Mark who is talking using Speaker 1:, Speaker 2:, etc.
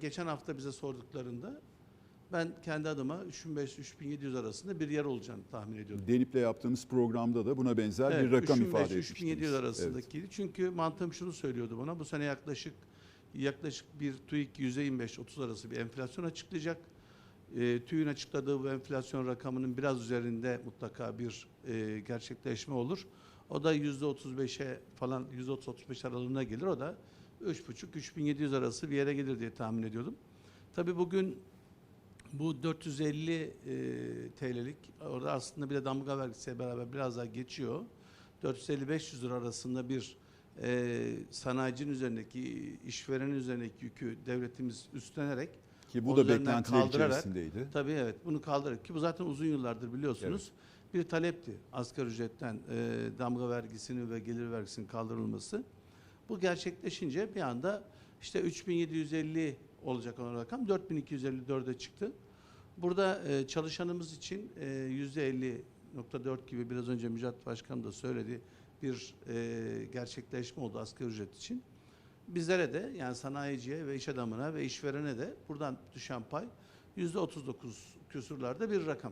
Speaker 1: geçen hafta bize sorduklarında ben kendi adıma 3500-3700 arasında bir yer olacağını tahmin ediyorum.
Speaker 2: Denip'le yaptığımız programda da buna benzer bir rakam ifade etmiştiniz.
Speaker 1: 3700 arasındakiydi. Çünkü mantığım şunu söylüyordu bana. Bu sene yaklaşık yaklaşık bir TÜİK %25-30 arası bir enflasyon açıklayacak. E, TÜİK'in açıkladığı bu enflasyon rakamının biraz üzerinde mutlaka bir e, gerçekleşme olur. O da %35'e falan %30-35 aralığına gelir. O da 3,5-3700 arası bir yere gelir diye tahmin ediyordum. Tabii bugün bu 450 e, TL'lik orada aslında bir de damga vergisiyle beraber biraz daha geçiyor. 450-500 lira arasında bir e, sanayicinin üzerindeki, işverenin üzerindeki yükü devletimiz üstlenerek
Speaker 2: Ki bu da beklentiler içerisindeydi.
Speaker 1: Tabii evet bunu kaldırarak ki bu zaten uzun yıllardır biliyorsunuz bir talepti asgari ücretten e, damga vergisinin ve gelir vergisinin kaldırılması. Bu gerçekleşince bir anda işte 3750 olacak olan rakam 4254'e çıktı. Burada e, çalışanımız için e, %50.4 gibi biraz önce Müjdat Başkan da söyledi bir e, gerçekleşme oldu asgari ücret için. Bizlere de yani sanayiciye ve iş adamına ve işverene de buradan düşen pay %39 küsurlarda bir rakam.